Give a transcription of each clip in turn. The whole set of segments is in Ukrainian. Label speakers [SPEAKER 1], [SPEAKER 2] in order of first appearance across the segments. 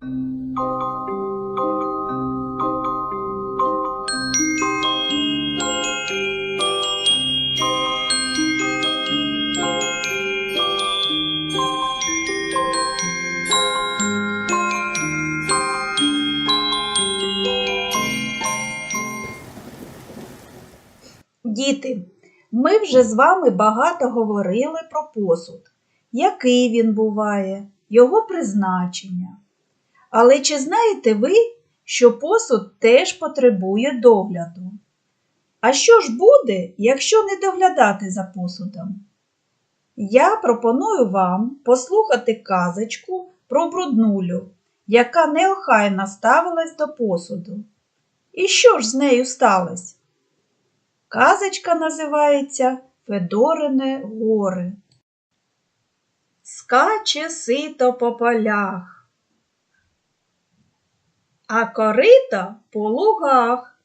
[SPEAKER 1] Діти, ми вже з вами багато говорили про посуд, який він буває, його призначення. Але чи знаєте ви, що посуд теж потребує догляду? А що ж буде, якщо не доглядати за посудом? Я пропоную вам послухати казочку про бруднулю, яка неохайно ставилась до посуду. І що ж з нею сталося? Казочка називається Федорине горе. Скаче сито по полях, а корита по лугах.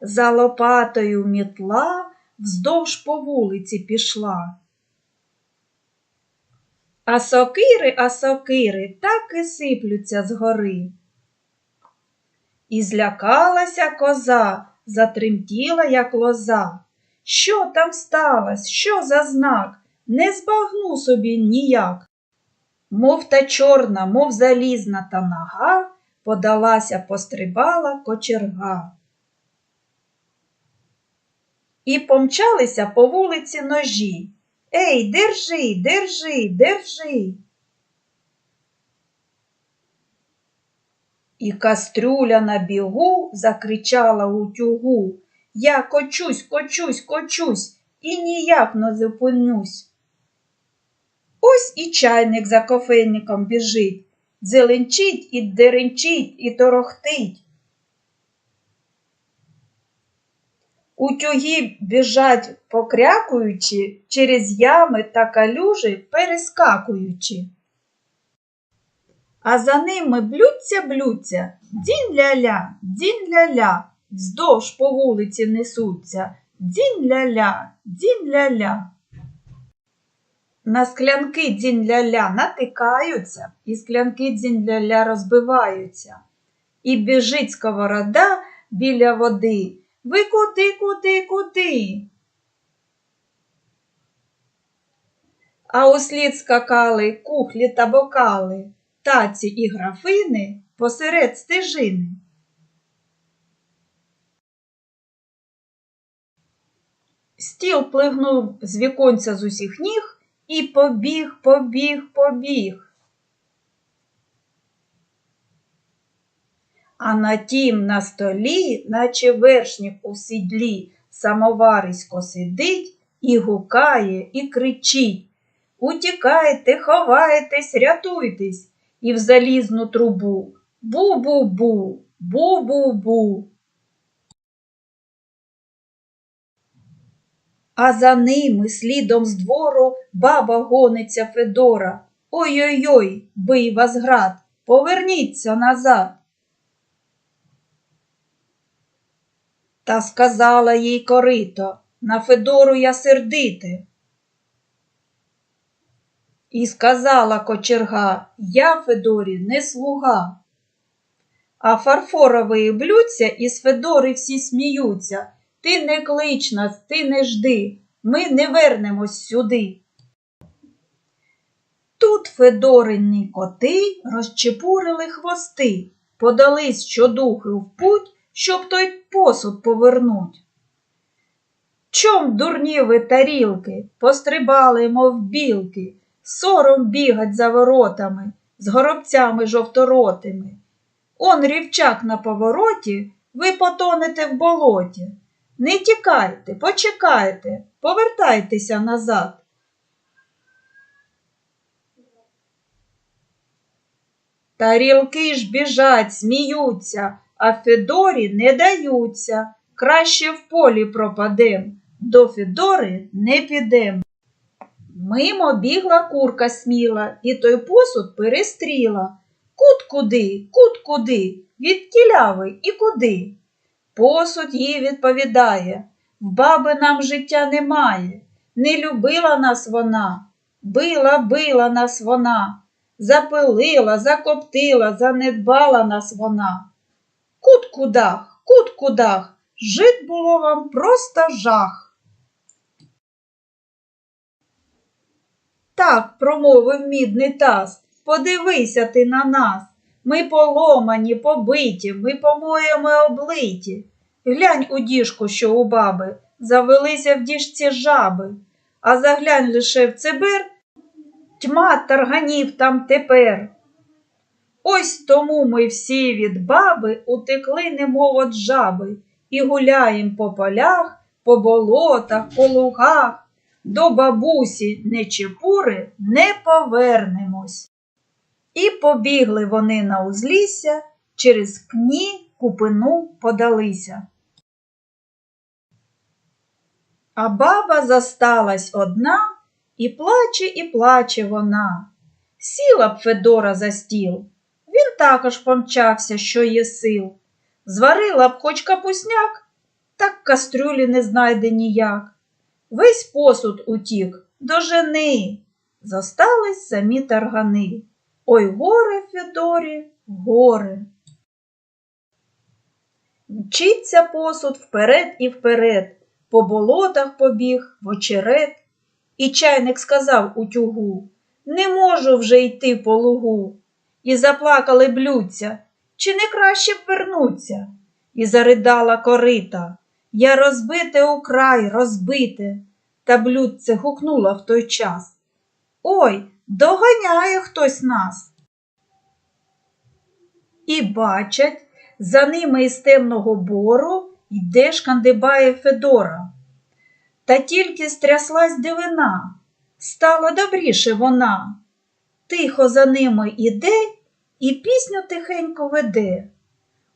[SPEAKER 1] За лопатою мітла вздовж по вулиці пішла. А сокири, а сокири так і сиплються згори. І злякалася коза, затремтіла, як лоза. Що там сталося? Що за знак? Не збагну собі ніяк. Мов та чорна, мов залізна та нога, подалася, пострибала кочерга. І помчалися по вулиці ножі. Ей, держи, держи, держи. І кастрюля на бігу закричала утюгу. Я кочусь, кочусь, кочусь і ніяк не зупинюсь. Ось і чайник за кофейником біжить, зеленчить і деренчить і торохтить. Утюги біжать, покрякуючи, через ями та калюжі перескакуючи. А за ними блються, блються, дзінь ля-ля, дзінь ля-ля, вздовж по вулиці несуться, дзінь ля-ля, дзінь ля-ля. На склянки дзінь ля-ля натикаються, і склянки дзінь ля-ля розбиваються. І біжить сковорода біля води. Ви куди, куди, куди? А услід скакали кухлі та бокали таці і графини посеред стежини. Стіл плигнув з віконця з усіх ніг і побіг, побіг, побіг. А на тім на столі, наче вершник у сідлі, самоварисько сидить і гукає, і кричить. Утікайте, ховайтесь, рятуйтесь і в залізну трубу. Бу-бу-бу, бу-бу-бу. А за ними слідом з двору баба гониться Федора. Ой-ой-ой, бий вас град, поверніться назад. Та сказала їй корито, на Федору я сердите. І сказала кочерга, я Федорі не слуга. А фарфорової блюдця із Федори всі сміються. Ти не клич нас, ти не жди, ми не вернемось сюди. Тут Федорині коти розчепурили хвости, подались щодухи в путь, щоб той посуд повернуть. Чом дурні ви тарілки, пострибали, мов білки, сором бігать за воротами, з горобцями жовторотими. Он рівчак на повороті, ви потонете в болоті. Не тікайте, почекайте, повертайтеся назад. Тарілки ж біжать, сміються, а Федорі не даються. Краще в полі пропадем, до Федори не підем. Мимо бігла курка сміла, і той посуд перестріла. Кут куди, кут куди, від кіляви і куди. Посуд їй відповідає в баби нам життя немає, не любила нас вона, била, била нас вона, запилила, закоптила, занедбала нас вона. Кут кудах, кут кудах, жит було вам просто жах. Так промовив мідний таз, подивися ти на нас. Ми поломані, побиті, ми помоями облиті. Глянь у діжку, що у баби, завелися в діжці жаби, а заглянь лише в цибир, тьма тарганів там тепер. Ось тому ми всі від баби утекли, немов от жаби, і гуляєм по полях, по болотах, по лугах. До бабусі Нечепури не повернемось. І побігли вони на узлісся, через пні купину подалися. А баба засталась одна, і плаче, і плаче вона. Сіла б Федора за стіл. Він також помчався, що є сил. Зварила б хоч капусняк, так кастрюлі не знайде ніяк. Весь посуд утік до жени. Зостались самі таргани. Ой горе, Федорі, горе. Мчиться посуд вперед і вперед, по болотах побіг, в очерет. І чайник сказав утюгу Не можу вже йти по лугу. І заплакали блюдця, чи не краще б вернуться? І заридала корита. Я розбите у край, розбите. Та блюдце гукнула в той час. Ой, доганяє хтось нас. І бачать, за ними із темного бору йде шкандибає Федора. Та тільки стряслась дивина, стала добріше вона. Тихо за ними іде і пісню тихенько веде.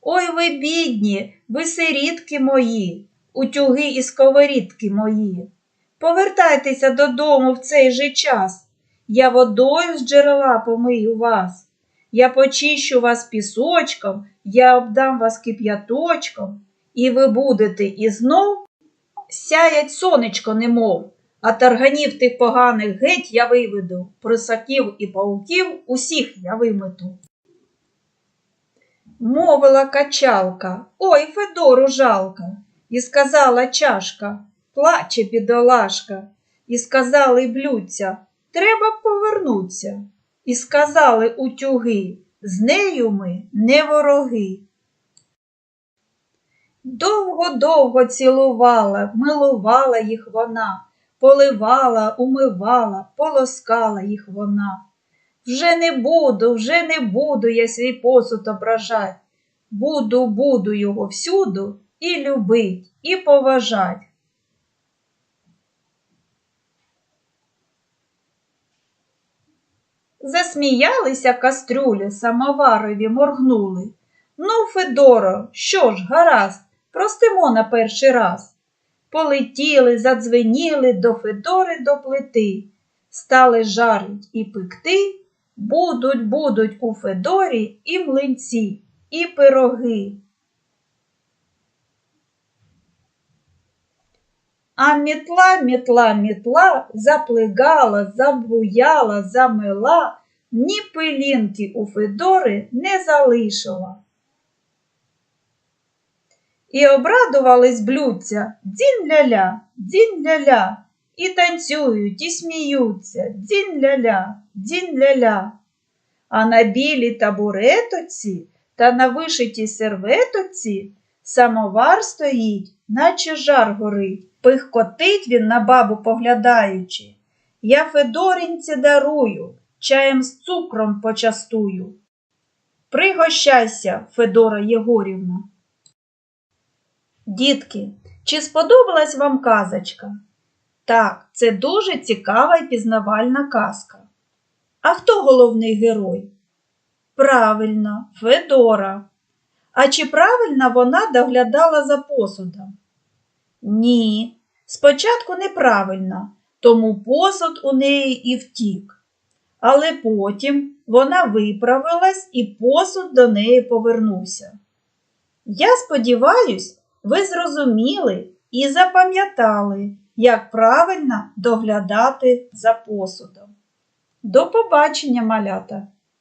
[SPEAKER 1] Ой ви бідні, ви сирітки мої, утюги і сковорідки мої. Повертайтеся додому в цей же час. Я водою з джерела помию вас. Я почищу вас пісочком, я обдам вас кип'яточком, і ви будете і знов сяять сонечко немов, а тарганів тих поганих геть я виведу, присаків і пауків усіх я вимету. Мовила качалка, ой, Федору жалка, і сказала чашка, плаче бідолашка, і сказали блюдця, треба повернуться. І сказали утюги, з нею ми не вороги. Довго-довго цілувала, милувала їх вона, поливала, умивала, полоскала їх вона. Вже не буду, вже не буду я свій посуд ображать. Буду, буду його всюду і любить, і поважать. Засміялися кастрюлі, самоварові моргнули. Ну, Федоро, що ж, гаразд, простимо на перший раз. Полетіли, задзвеніли до Федори до плити, стали жарить і пекти, будуть, будуть у Федорі і млинці, і пироги. А мітла, мітла, мітла заплигала, забуяла, замила, ні пилінки у Федори не залишила. І обрадувались блюдця дзінь ля-ля, дзінь ля-ля, і танцюють, і сміються, дзінь ля-ля, дзінь ля-ля. А на білій табуретоці та на вишитій серветоці самовар стоїть, наче жар горить. Пихкотить він на бабу поглядаючи. Я Федорінці дарую, чаєм з цукром почастую. Пригощайся, Федора Єгорівна. Дітки, чи сподобалась вам казочка? Так, це дуже цікава і пізнавальна казка. А хто головний герой? Правильно, Федора. А чи правильно вона доглядала за посудом? Ні, спочатку неправильно, тому посуд у неї і втік. Але потім вона виправилась і посуд до неї повернувся. Я сподіваюсь, ви зрозуміли і запам'ятали, як правильно доглядати за посудом. До побачення, малята!